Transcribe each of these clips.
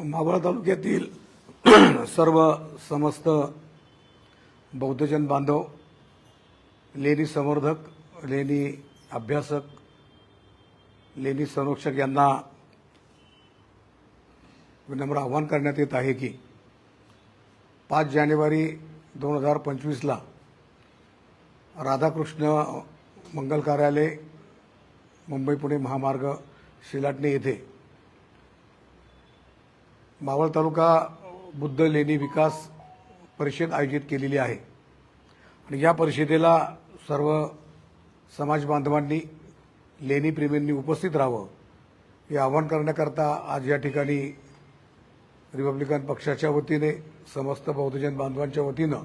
मावळ तालुक्यातील सर्व समस्त बौद्धजन बांधव लेणी संवर्धक लेणी अभ्यासक लेणी संरक्षक यांना विनम्र आवाहन करण्यात येत आहे की पाच जानेवारी दोन हजार पंचवीसला राधाकृष्ण मंगल कार्यालय मुंबई पुणे महामार्ग शिलाटणे येथे मावळ तालुका बुद्ध लेणी विकास परिषद आयोजित केलेली आहे. आणि या परिषदेला सर्व समाज बांधवांनी लेणी प्रेमींनी उपस्थित राहावं हे आवाहन करण्याकरता आज या ठिकाणी रिपब्लिकन पक्षाच्या वतीने समस्त बौद्धजन बांधवांच्या वतीनं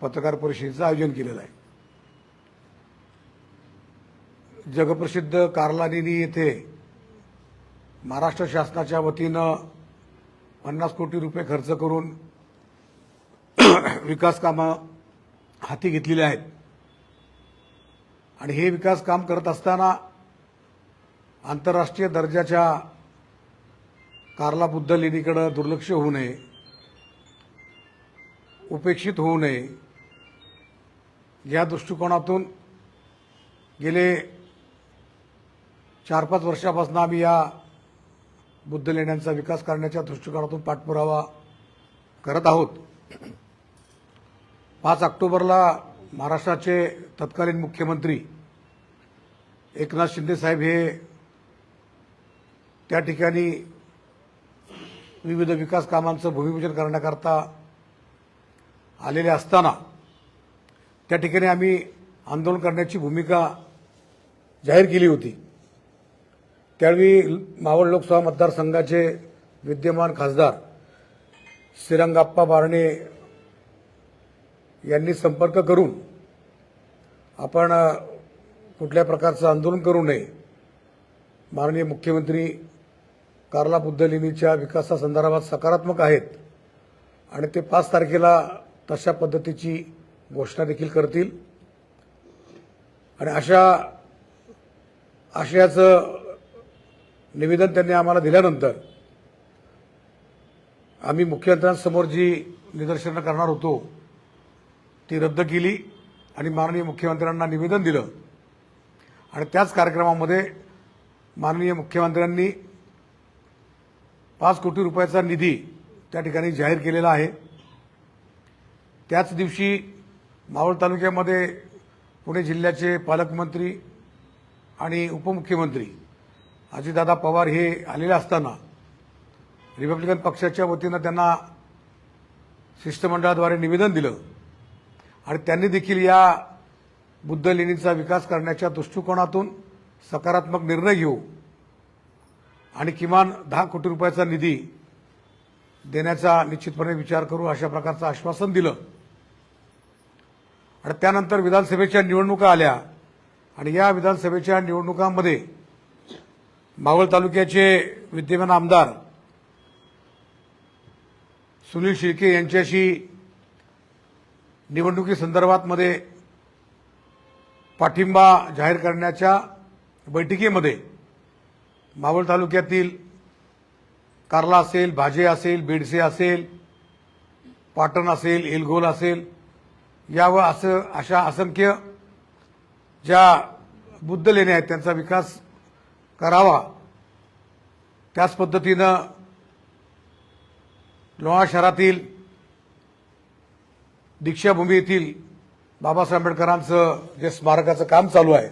पत्रकार परिषदेचं आयोजन केलेलं आहे. जगप्रसिद्ध कार्ला येथे महाराष्ट्र शासनाच्या वतीनं पन्नास कोटी रुपये खर्च करून विकास कामं हाती घेतलेली आहेत. आणि हे विकास काम करत असताना आंतरराष्ट्रीय दर्जाच्या कार्ला बुद्ध लेणीकडं दुर्लक्ष होऊ नये उपेक्षित होऊ नये. या दृष्टिकोनातून गेले चार पाच वर्षापासून आम्ही या बुद्ध लेण्यांचा विकास करण्याच्या दृष्टिकोनातून पाठपुरावा करत आहोत. पाच ऑक्टोबरला महाराष्ट्राचे तत्कालीन मुख्यमंत्री एकनाथ शिंदे साहेब हे त्या ठिकाणी विविध विकास कामांचं भूमिपूजन करण्याकरता आलेले असताना त्या ठिकाणी आम्ही आंदोलन करण्याची भूमिका जाहीर केली होती. त्यावेळी मावळ लोकसभा मतदारसंघाचे विद्यमान खासदार श्रीरंगाप्पा बारणे यांनी संपर्क करून आपण कुठल्या प्रकारचं आंदोलन करू नये माननीय मुख्यमंत्री कार्ला बुद्धलिनीच्या विकासासंदर्भात सकारात्मक आहेत आणि ते पाच तारखेला तशा पद्धतीची घोषणा देखील करतील. आणि अशा आशयाचं निवेदन त्यांनी आम्हाला दिल्यानंतर आम्ही मुख्यमंत्र्यांसमोर जी निदर्शनं करणार होतो ती रद्द केली आणि माननीय मुख्यमंत्र्यांना निवेदन दिलं. आणि त्याच कार्यक्रमामध्ये माननीय मुख्यमंत्र्यांनी पाच कोटी रुपयाचा निधी त्या ठिकाणी जाहीर केलेला आहे. त्याच दिवशी मावळ तालुक्यामध्ये पुणे जिल्ह्याचे पालकमंत्री आणि उपमुख्यमंत्री अजितदादा पवार हे आलेले असताना रिपब्लिकन पक्षाच्या वतीनं त्यांना शिष्टमंडळाद्वारे निवेदन दिलं. आणि त्यांनी देखील या बुद्ध लेणीचा विकास करण्याच्या दृष्टिकोनातून सकारात्मक निर्णय घेऊ आणि किमान दहा कोटी रुपयाचा निधी देण्याचा निश्चितपणे विचार करू अशा प्रकारचं आश्वासन दिलं. आणि त्यानंतर विधानसभेच्या निवडणुका आल्या आणि या विधानसभेच्या निवडणुकांमध्ये मावळ तालुक्याचे विद्यमान आमदार सुनील शिर्के यांच्याशी निवडणुकीसंदर्भात मध्ये पाठिंबा जाहीर करण्याच्या बैठकीमध्ये मावळ तालुक्यातील कार्ला असेल भाजे असेल बेडसे असेल पाटण असेल एलगोल असेल या व असं अशा असंख्य ज्या बुद्ध लेण्या आहेत त्यांचा विकास करावा. त्याच पद्धतीनं लोहा शहरातील दीक्षाभूमी येथील बाबासाहेब आंबेडकरांचं जे स्मारकाचं काम चालू आहे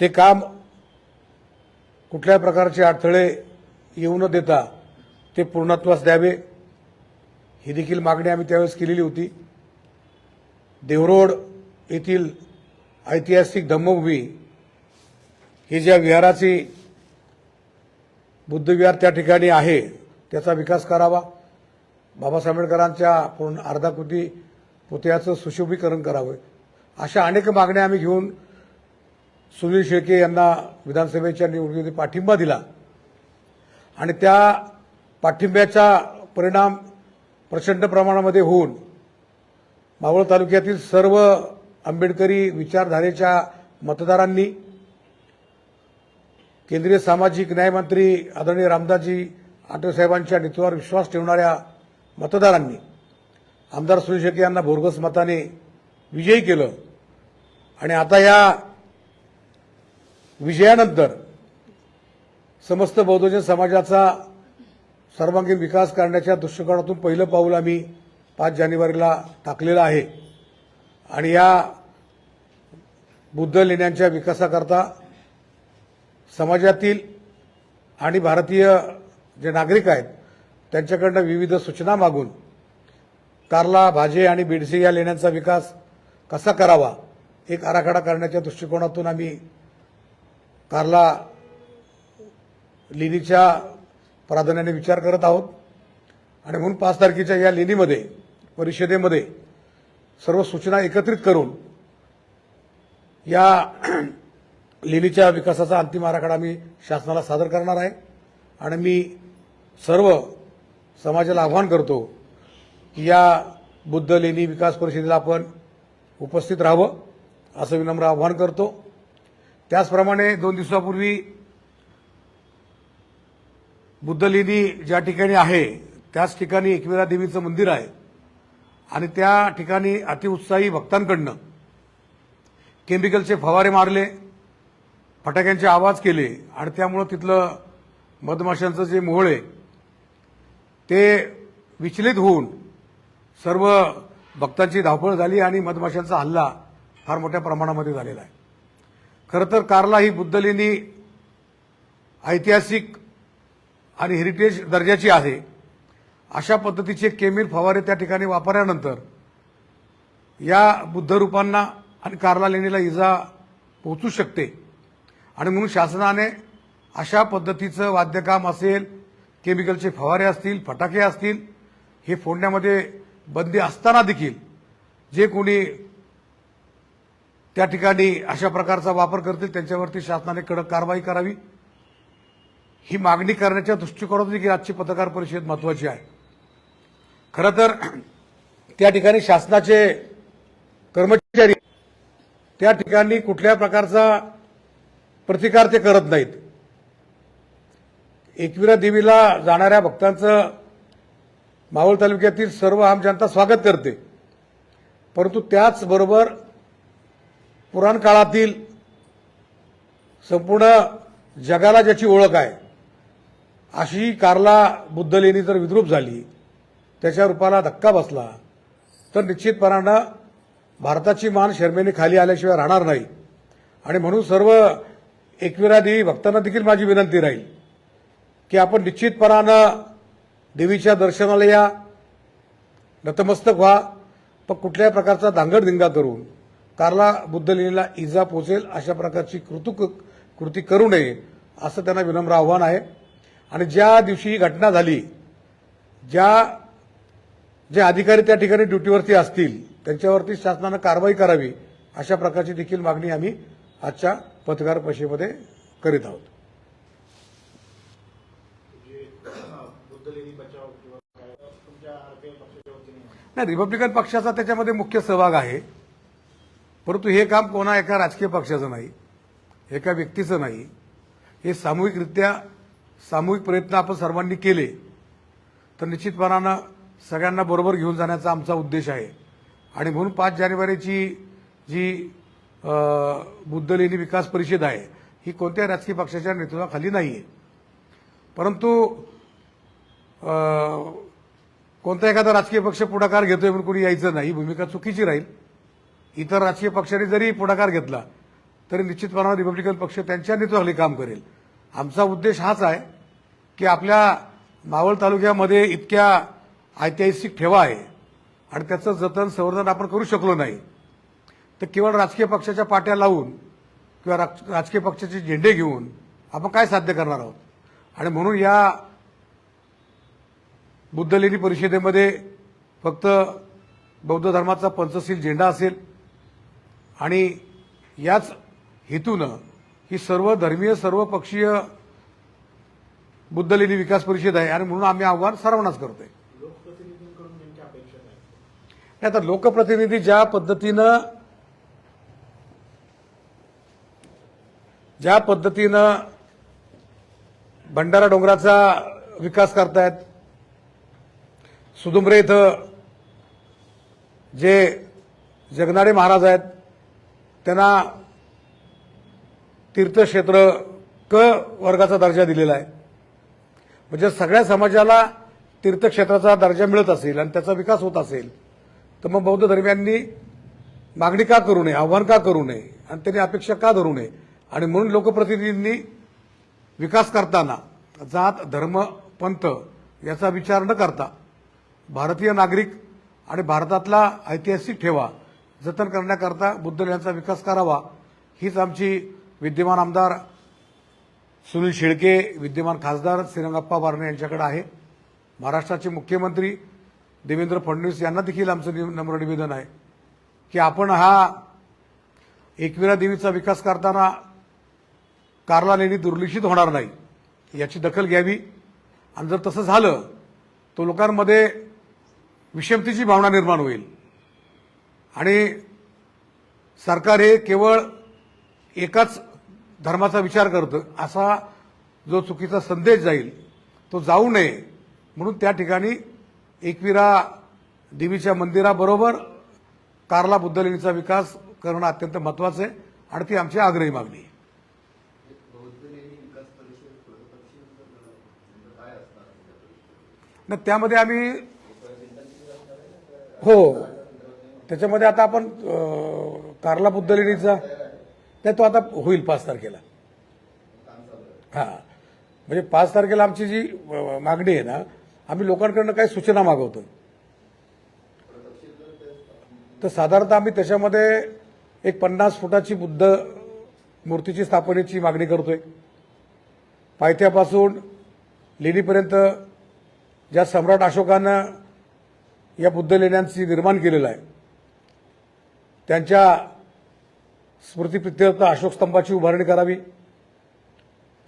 ते काम कुठल्याही प्रकारचे अडथळे येऊ न देता ते पूर्णत्वास द्यावे. ही देखील मागणी आम्ही त्यावेळेस केलेली होती. देवरोड येथील ऐतिहासिक धम्मभूमी ही ज्या विहाराची बुद्धविहार त्या ठिकाणी आहे त्याचा विकास करावा. बाबासाहेब आंबेडकरांच्या पूर्ण अर्धा कोटी पुतळ्याचं सुशोभीकरण करावं. अशा अनेक मागण्या आम्ही घेऊन सुनील शेळके यांना विधानसभेच्या निवडणुकीत पाठिंबा दिला. आणि त्या पाठिंब्याचा परिणाम प्रचंड प्रमाणामध्ये होऊन मावळ तालुक्यातील सर्व आंबेडकरी विचारधारेच्या मतदारांनी केंद्रीय सामाजिक न्यायमंत्री आदरणीय रामदासजी आठवसाहेबांच्या नेतृत्वावर विश्वास ठेवणाऱ्या मतदारांनी आमदार सुनील शेट्टी यांना भोरगस मताने विजयी केलं. आणि आता या विजयानंतर समस्त बौद्धजन समाजाचा सर्वांगीण विकास करण्याच्या दृष्टिकोनातून पहिलं पाऊल आम्ही पाच जानेवारीला टाकलेलं आहे. आणि या बुद्ध लेण्यांच्या विकासाकरता समाजातील आणि भारतीय जे नागरिक आहेत त्यांच्याकडनं विविध सूचना मागून कार्ला भाजे आणि बिडसी या लेण्यांचा विकास कसा करावा एक आराखडा करण्याच्या दृष्टिकोनातून आम्ही कार्ला लेणीच्या प्राधान्याने विचार करत आहोत. आणि म्हणून पाच तारखेच्या या लेणीमध्ये परिषदेमध्ये सर्व सूचना एकत्रित करून या लेणीच्या विकासाचा अंतिम आराखडा मी शासनाला सादर करणार आहे. आणि मी सर्व समाजाला आव्हान करतो की या बुद्ध लेणी विकास परिषदेला आपण उपस्थित राहावं असं विनम्र आव्हान करतो. त्याचप्रमाणे दोन दिवसापूर्वी बुद्ध लेणी ज्या ठिकाणी आहे त्याच ठिकाणी एकविरा देवीचं मंदिर आहे. आणि त्या ठिकाणी अतिउत्साही भक्तांकडनं केमिकलचे फवारे मारले फटाक्यांचे आवाज केले आणि त्यामुळं तिथलं मधमाशांचं जे मोहळ आहे ते विचलित होऊन सर्व भक्तांची धावपळ झाली आणि मधमाशांचा हल्ला फार मोठ्या प्रमाणामध्ये झालेला आहे. खरं तर कार्ला ही बुद्ध लेणी ऐतिहासिक आणि हेरिटेज दर्जाची आहे. अशा पद्धतीचे केमिल फवारे त्या ठिकाणी वापरल्यानंतर या बुद्धरूपांना आणि कार्ला लेणीला इजा पोहोचू शकते. आणि म्हणून शासनाने अशा पद्धतीचं वाद्यकाम असेल केमिकलचे फवारे असतील फटाके असतील हे फोडण्यामध्ये बंदी असताना देखील जे कोणी त्या ठिकाणी अशा प्रकारचा वापर करतील त्यांच्यावरती शासनाने कडक कारवाई करावी. ही मागणी करण्याच्या दृष्टिकोनातून देखील आजची पत्रकार परिषद महत्वाची आहे. खरं तर त्या ठिकाणी शासनाचे कर्मचारी त्या ठिकाणी कुठल्या प्रकारचा प्रतिकार ते करत नाहीत. एकविरा देवीला जाणाऱ्या भक्तांचं मावळ तालुक्यातील सर्व आम जनता स्वागत करते. परंतु त्याचबरोबर पुराण काळातील संपूर्ण जगाला ज्याची ओळख आहे अशी कारला बुद्ध लेणी जर विद्रूप झाली त्याच्या रूपाला धक्का बसला तर निश्चितपणानं भारताची मान शर्मेने खाली आल्याशिवाय राहणार नाही. आणि म्हणून सर्व एकविरा देवी भक्तांना देखील माझी विनंती राहील की आपण निश्चितपणानं देवीच्या दर्शनाला या. नतमस्तक व्हा. पण कुठल्याही प्रकारचा धांगडधिंगा करून कारला बुद्धलेणीला इजा पोचेल अशा प्रकारची कृतुक कृती करू नये असं त्यांना विनम्र आव्हान आहे. आणि ज्या दिवशी ही घटना झाली ज्या जे अधिकारी त्या ठिकाणी ड्युटीवरती असतील त्यांच्यावरती शासनानं कारवाई करावी अशा प्रकारची देखील मागणी आम्ही आजच्या पत्रकार परिषदेमध्ये करीत आहोत. नाही रिपब्लिकन पक्षाचा त्याच्यामध्ये मुख्य सहभाग आहे. परंतु हे काम कोणा एका राजकीय पक्षाचं नाही एका व्यक्तीचं नाही. हे सामूहिकरित्या सामूहिक प्रयत्न आपण सर्वांनी केले तर निश्चितपणानं सगळ्यांना बरोबर घेऊन जाण्याचा आमचा उद्देश आहे. आणि म्हणून पाच जानेवारीची जी अ, बुद्ध लेणी विकास परिषद आहे. ही कोणत्या राजकीय पक्षाच्या नेतृत्वाखाली नाही आहे परंतु कोणता एखादा राजकीय पक्ष पुढाकार घेतोय म्हणून कोणी यायचं नाही ही भूमिका चुकीची राहील. इतर राजकीय पक्षांनी जरी पुढाकार घेतला तरी निश्चितपणानं रिपब्लिकन पक्ष त्यांच्या नेतृत्वाखाली काम करेल. आमचा उद्देश हाच आहे की आपल्या मावळ तालुक्यामध्ये इतक्या ऐतिहासिक ठेवा आहे. आणि त्याचं जतन संवर्धन आपण करू शकलो नाही. तर केवळ राजकीय पक्षाच्या पाट्या लावून किंवा राज- राजकीय पक्षाचे झेंडे घेऊन आपण काय साध्य करणार आहोत? आणि म्हणून या बुद्धलेणी परिषदेमध्ये फक्त बौद्ध धर्माचा पंचशील झेंडा असेल आणि याच हेतूनं ही सर्व धर्मीय सर्व पक्षीय बुद्धलेणी विकास परिषद आहे आणि म्हणून आम्ही आव्हान सर्वांनाच करतोय. आता लोकप्रतिनिधी ज्या पद्धतीनं ज्या पद्धतीनं भंडारा डोंगराचा विकास करतायत सुदुमरे इथं जे जगनाडे महाराज आहेत त्यांना तीर्थक्षेत्र क वर्गाचा दर्जा दिलेला आहे. म्हणजे सगळ्या समाजाला तीर्थक्षेत्राचा दर्जा मिळत असेल आणि त्याचा विकास होत असेल तर मग बौद्ध धर्मियांनी मागणी का करू नये आव्हान का करू नये आणि त्यांनी अपेक्षा का धरू नये? आणि म्हणून लोकप्रतिनिधींनी विकास करताना जात धर्म पंथ याचा विचार न करता भारतीय नागरिक आणि भारतातला ऐतिहासिक ठेवा जतन करण्याकरता बुद्ध यांचा विकास करावा हीच आमची विद्यमान आमदार सुनील शेळके विद्यमान खासदार श्रीरंगप्पा बारणे यांच्याकडे आहे. महाराष्ट्राचे मुख्यमंत्री देवेंद्र फडणवीस यांना देखील आमचं नि- नम्र निवेदन आहे की आपण हा एकविरा देवीचा विकास करताना कार्ला लेणी दुर्लक्षित होणार नाही. याची दखल घ्यावी. आणि जर तसं झालं तर लोकांमध्ये विषमतेची भावना निर्माण होईल. आणि सरकार हे केवळ एकाच धर्माचा विचार करतं असा जो चुकीचा संदेश जाईल तो जाऊ नये. म्हणून त्या ठिकाणी एकविरा देवीच्या मंदिराबरोबर कारला बुद्धलेणीचा विकास करणं अत्यंत महत्वाचं आहे आणि ती आमची आग्रही मागणी न त्यामध्ये आम्ही हो. त्याच्यामध्ये आता आपण अं, कारला बुद्धलेणीचा नाही तो आता होईल पाच तारखेला. हा. म्हणजे पाच तारखेला आमची जी मागणी आहे ना आम्ही लोकांकडनं काही सूचना मागवतो. तर साधारणतः आम्ही त्याच्यामध्ये एक पन्नास फुटाची बुद्ध मूर्तीची स्थापनेची मागणी करतोय. पायथ्यापासून लेणीपर्यंत ज्या सम्राट अशोकानं या बुद्ध लेण्यांची निर्माण केलेलं आहे त्यांच्या स्मृतीप्रित्यर्थ अशोक स्तंभाची उभारणी करावी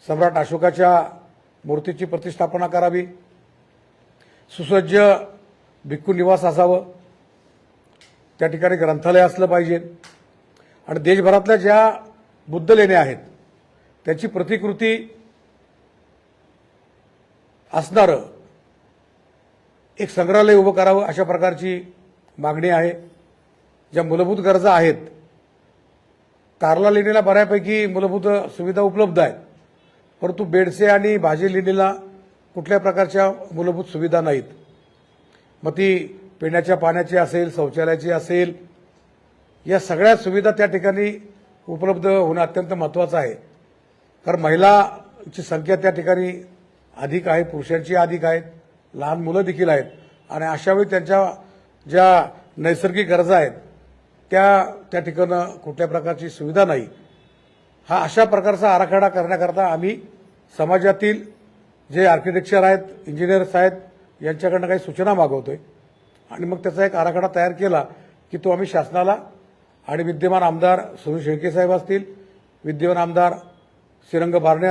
सम्राट अशोकाच्या मूर्तीची प्रतिष्ठापना करावी सुसज्ज भिक्खू निवास असावं त्या ठिकाणी ग्रंथालय असलं पाहिजे. आणि देशभरातल्या ज्या बुद्ध लेण्या आहेत त्याची प्रतिकृती असणारं एक संग्रहालय उभं करावं अशा प्रकारची मागणी आहे. ज्या मूलभूत गरजा आहेत कारला लेणीला बऱ्यापैकी मूलभूत सुविधा उपलब्ध आहेत. परंतु बेडसे आणि भाजी लेणीला कुठल्या प्रकारच्या मूलभूत सुविधा नाहीत. मग ती पिण्याच्या पाण्याची असेल शौचालयाची असेल या सगळ्या सुविधा त्या ठिकाणी उपलब्ध होणं अत्यंत महत्त्वाचं आहे. कारण महिलाची संख्या त्या ठिकाणी अधिक आहे पुरुषांची अधिक आहेत लहान मुलं देखील आहेत. आणि अशावेळी त्यांच्या ज्या नैसर्गिक गरजा आहेत त्या त्या ठिकाणं कुठल्या प्रकारची सुविधा नाही. हा अशा प्रकारचा आराखडा करण्याकरता आम्ही समाजातील जे आर्किटेक्चर आहेत इंजिनियर्स आहेत यांच्याकडनं काही सूचना मागवतोय. आणि मग त्याचा एक आराखडा तयार केला की तो आम्ही शासनाला आणि विद्यमान आमदार सुनील शेळके साहेब असतील विद्यमान आमदार श्रीरंग बारणे